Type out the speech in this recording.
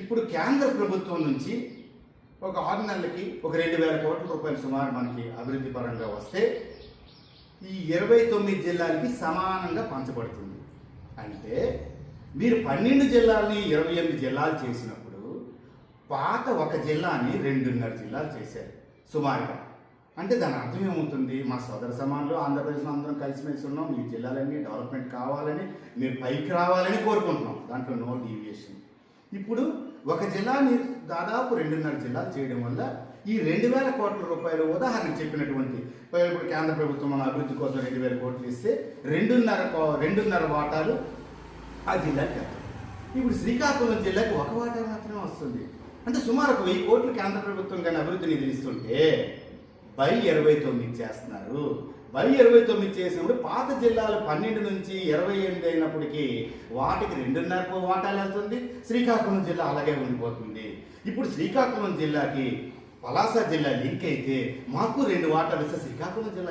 ఇప్పుడు కేంద్ర ప్రభుత్వం నుంచి ఒక ఆరు నెలలకి ఒక రెండు వేల కోట్ల రూపాయలు సుమారు మనకి అభివృద్ధి పరంగా వస్తే ఈ ఇరవై తొమ్మిది జిల్లాలకి సమానంగా పంచబడుతుంది. అంటే మీరు పన్నెండు జిల్లాలని ఇరవై ఎనిమిది జిల్లాలు చేసినప్పుడు పాత ఒక జిల్లాని రెండున్నర జిల్లాలు చేశారు సుమారుగా. అంటే దాని అర్థం ఏమవుతుంది? మా సోదర సమానంలో ఆంధ్రప్రదేశ్లో అందరం కలిసిమెలిసి ఉన్నాం మీ జిల్లాలన్నీ డెవలప్మెంట్ కావాలని మీరు పైకి రావాలని కోరుకుంటున్నాం. దాంట్లో నో డీవియేషన్. ఇప్పుడు ఒక జిల్లాని దాదాపు రెండున్నర జిల్లాలు చేయడం వల్ల ఈ రెండు వేల కోట్ల రూపాయలు ఉదాహరణకు చెప్పినటువంటి ఇప్పుడు కేంద్ర ప్రభుత్వం మన అభివృద్ధి కోసం రెండు వేల కోట్లు ఇస్తే రెండున్నర కో- రెండున్నర వాటాలు ఆ జిల్లాకి వెళ్తాయి ఇప్పుడు శ్రీకాకుళం జిల్లాకి ఒక వాటా మాత్రమే వస్తుంది. అంటే సుమారు ఒక వెయ్యి కోట్లు కేంద్ర ప్రభుత్వం కానీ అభివృద్ధి నిధులు ఇస్తుంటే బై ఇరవై తొమ్మిది చేస్తున్నారు. బై ఇరవై తొమ్మిది చేసినప్పుడు పాత జిల్లాలు పన్నెండు నుంచి ఇరవై ఎనిమిది అయినప్పటికీ వాటికి రెండున్నర వాటాలు వెళ్తుంది. శ్రీకాకుళం జిల్లా అలాగే ఉండిపోతుంది. ఇప్పుడు శ్రీకాకుళం జిల్లాకి పలాస జిల్లా లింక్ అయితే మాకు రెండు వాటాలు ఇస్తే శ్రీకాకుళం జిల్లా